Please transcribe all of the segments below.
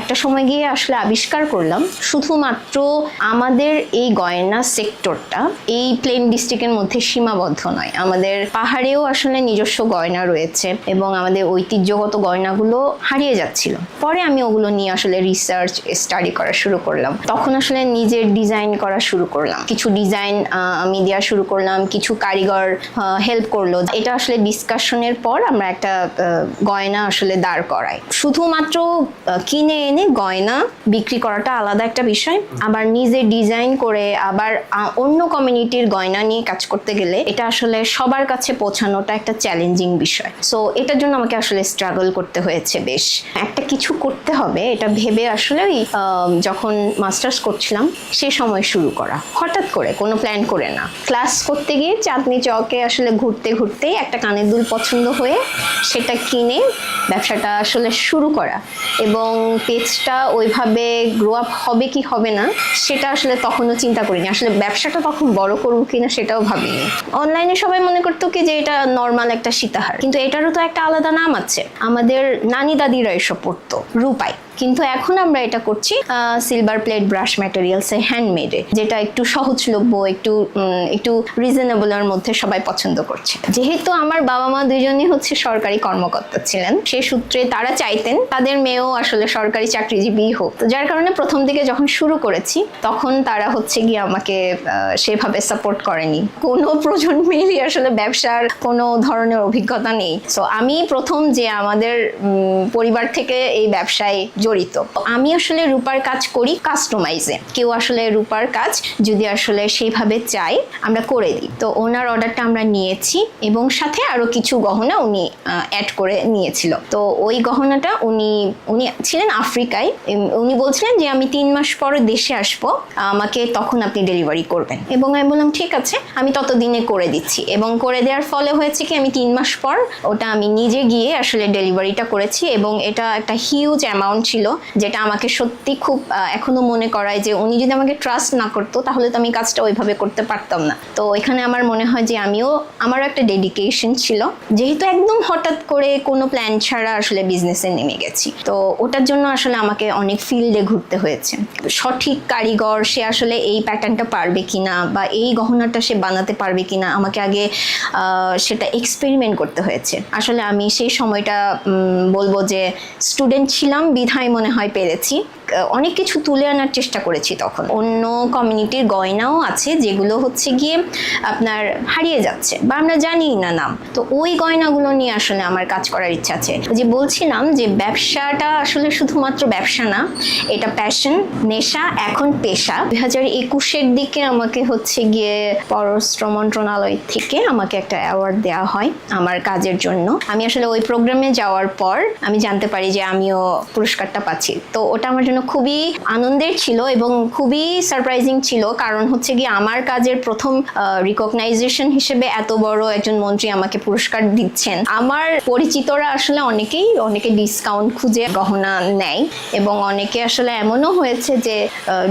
একটা সময় গিয়ে আসলে আবিষ্কার করলাম, শুধুমাত্র আমাদের এই গয়না সেক্টরটা, এই প্লেন ডিস্ট্রিক্টের মধ্যে সীমাবদ্ধ নয়। আমাদের পাহাড়েও আসলে নিজস্ব গয়না রয়েছে এবং আমাদের ঐতিহ্যগত গয়নাগুলো হারিয়ে যাচ্ছিল। পরে আমি ওগুলো নিয়ে আসলে রিসার্চ স্টাডি করা শুরু করলাম। তখন আসলে নিজের ডিজাইন করা শুরু করলাম। কিছু ডিজাইন আমি দেওয়া শুরু করলাম, কিছু কারিগর হেল্প করল। এটা আসলে ডিসকাশনের পর আমরা একটা গয়না আসলে দাঁড় করাই। শুধুমাত্র কিনে এনে গয়না বিক্রি করাটা আলাদা একটা বিষয়। আবার নিজে ডিজাইন করে আবার অন্য কমিউনিটির গয়না নিয়ে কাজ করতে গেলে এটা আসলে সবার কাছে পৌঁছানোটা একটা চ্যালেঞ্জিং বিষয়। সো এটার জন্য আমাকে আসলে স্ট্রাগল করতে হয়েছে বেশ। একটা কিছু করতে হবে, এটা ভেবে আসলে ওই যখন মাস্টার্স করছিলাম, সে সময় শুরু করা। হঠাৎ করে, কোনো প্ল্যান করে না। ক্লাস করতে গিয়ে চাঁদনি চকে আসলে ঘুরতে ঘুরতেই একটা কানের দুল পছন্দ হয়ে সেটা কিনে ব্যবসাটা আসলে শুরু করা। এবং পেজটা ওইভাবে গ্রো আপ হবে কি হবে না, সেটা আসলে তখনও চিন্তা করিনি। আসলে ব্যবসাটা তখন বড় করব কিনা সেটাও ভাবিনি। অনলাইনে সবাই মনে করতো কি যে এটা নর্মাল একটা সীতাহার। কিন্তু এটারও তো একটা আলাদা নাম আছে। আমাদের নানি দাদিরা এসব পড়তো, রূপাই। কিন্তু এখন আমরা এটা করছি সিলভার প্লেট ব্রাশ ম্যাটেরিয়ালসে হ্যান্ডমেডে যেটা একটু সহজলভ্য, একটু একটু রিজনেবলের মধ্যে সবাই পছন্দ করছে। যেহেতু আমার বাবা মা দুজনই হচ্ছে সরকারি কর্মকর্তা ছিলেন, সে সূত্রে তারা চাইতেন, তাদের মেয়েও আসলে সরকারি চাকরিজীবী হোক। তো যার কারণে প্রথম দিকে যখন শুরু করেছি, তখন তারা হচ্ছে গিয়ে আমাকে সেভাবে সাপোর্ট করেনি। কোনো প্রজন্মেরই আসলে ব্যবসার কোনো ধরনের অভিজ্ঞতা নেই। সো আমি প্রথম যে আমাদের পরিবার থেকে এই ব্যবসায় জড়িত। আমি আসলে রূপার কাজ করি কাস্টমাইজে কেউ আসলে রূপার কাজ যদি আসলে সেইভাবে চাই আমরা করে দিই। তো ওনার অর্ডারটা আমরা নিয়েছি এবং সাথে আরও কিছু গহনা উনি অ্যাড করে নিয়েছিল। তো ওই গহনাটা উনি উনি ছিলেন আফ্রিকায়। উনি বলছিলেন যে, আমি তিন মাস পরে দেশে আসব। আমাকে তখন আপনি ডেলিভারি করবেন। এবং আমি বললাম, ঠিক আছে, আমি ততদিনে করে দিচ্ছি। এবং করে দেওয়ার ফলে হয়েছে কি, আমি তিন মাস পর ওটা আমি নিজে গিয়ে আসলে ডেলিভারিটা করেছি এবং এটা একটা হিউজ অ্যামাউন্ট ছিল, যেটা আমাকে সত্যি খুব এখনও মনে করায় যে উনি যদি আমাকে ট্রাস্ট না করতো, তাহলে তো আমি কাজটা ওইভাবে করতে পারতাম না। তো এখানে আমার মনে হয় যে আমিও, আমারও একটা ডেডিকেশন ছিল। যেহেতু একদম হঠাৎ করে কোনো প্ল্যান ছাড়া আসলে বিজনেসে নেমে গেছি। তো ওটার জন্য আসলে আমাকে অনেক ফিল্ডে ঘুরতে হয়েছে। সঠিক কারিগর, সে আসলে এই প্যাটার্নটা পারবে কিনা বা এই গহনাটা সে বানাতে পারবে কিনা, আমাকে আগে সেটা এক্সপেরিমেন্ট করতে হয়েছে। আসলে আমি সেই সময়টা বলব যে স্টুডেন্ট ছিলাম, বিধায় মনে হয় পেরেছি। অনেক কিছু তুলে আনার চেষ্টা করেছি তখন। অন্য কমিউনিটির গয়নাও আছে যেগুলো হচ্ছে গিয়ে আপনার হারিয়ে যাচ্ছে বা আমরা জানি না নাম। তো ওই গয়নাগুলো নিয়ে আসলে আমার কাজ করার ইচ্ছা আছে। যে বলছিলাম যে ব্যবসাটা আসলে শুধুমাত্র ব্যবসা না, এটা প্যাশন নেশা, এখন পেশা। দুই হাজার একুশের দিকে আমাকে হচ্ছে গিয়ে পররাষ্ট্র মন্ত্রণালয় থেকে আমাকে একটা অ্যাওয়ার্ড দেওয়া হয় আমার কাজের জন্য। আমি আসলে ওই প্রোগ্রামে যাওয়ার পর আমি জানতে পারি যে আমিও পুরস্কারটা পাচ্ছি। তো ওটা আমার জন্য খুবই আনন্দের ছিল এবং খুবই সারপ্রাইজিং ছিল। কারণ হচ্ছে গিয়ে আমার কাজের প্রথম রিকগনাইজেশন হিসেবে এত বড় একজন মন্ত্রী আমাকে পুরস্কার দিচ্ছেন। আমার পরিচিতরা আসলে অনেকেই, অনেকে ডিসকাউন্ট খুঁজে গহনা নেয় এবং অনেকে আসলে এমনও হয়েছে যে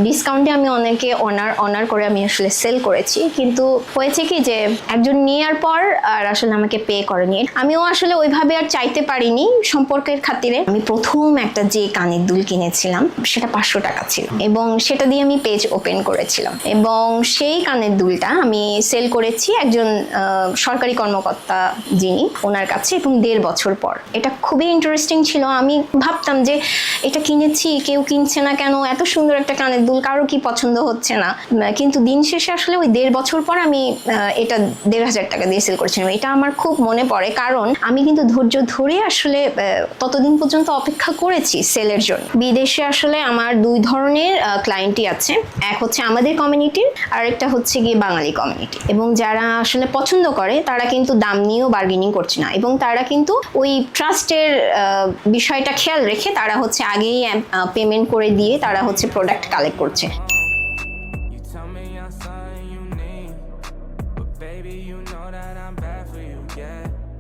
ডিসকাউন্টে আমি অনেকে অনার অনার করে আমি আসলে সেল করেছি। কিন্তু হয়েছে কি যে, একজন নেওয়ার পর আর আসলে আমাকে পে করেনি। আমিও আসলে ওইভাবে আর চাইতে পারিনি সম্পর্কের খাতিরে। আমি প্রথম একটা যে কানের দুল কিনেছিলাম সেটা পাঁচশো টাকা ছিল। এবং সেটা দিয়ে আমি পেজ ওপেন করেছিলাম। এবং সেই কানের দুলটা আমি সেল করেছি একজন সরকারি কর্মকর্তা যিনি, ওনার কাছে এবং দেড় বছর পর। এটা খুবই ইন্টারেস্টিং ছিল। আমি ভাবতাম যে এটা কিনেছি, কেউ কিনছে না কেন? এত সুন্দর একটা কানের দুল, কারও কি পছন্দ হচ্ছে না? কিন্তু দিন শেষে আসলে ওই দেড় বছর পর আমি এটা দেড় হাজার টাকা দিয়ে সেল করেছিলাম। এটা আমার খুব মনে পড়ে, কারণ আমি কিন্তু ধৈর্য ধরে আসলে ততদিন পর্যন্ত অপেক্ষা করেছি সেলের জন্য। বিদেশে আসলে আমার দুই ধরনের ক্লায়েন্টই আছে। এক হচ্ছে আমাদের কমিউনিটির আর একটা হচ্ছে গিয়ে বাঙালি কমিউনিটি এবং যারা আসলে পছন্দ করে, তারা কিন্তু দাম নিয়েও বার্গেনিং করছে না। এবং তারা কিন্তু ওই ট্রাস্টের বিষয়টা খেয়াল রেখে তারা হচ্ছে আগেই পেমেন্ট করে দিয়ে তারা হচ্ছে প্রোডাক্ট কালেক্ট করছে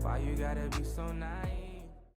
Why you gotta be so nice?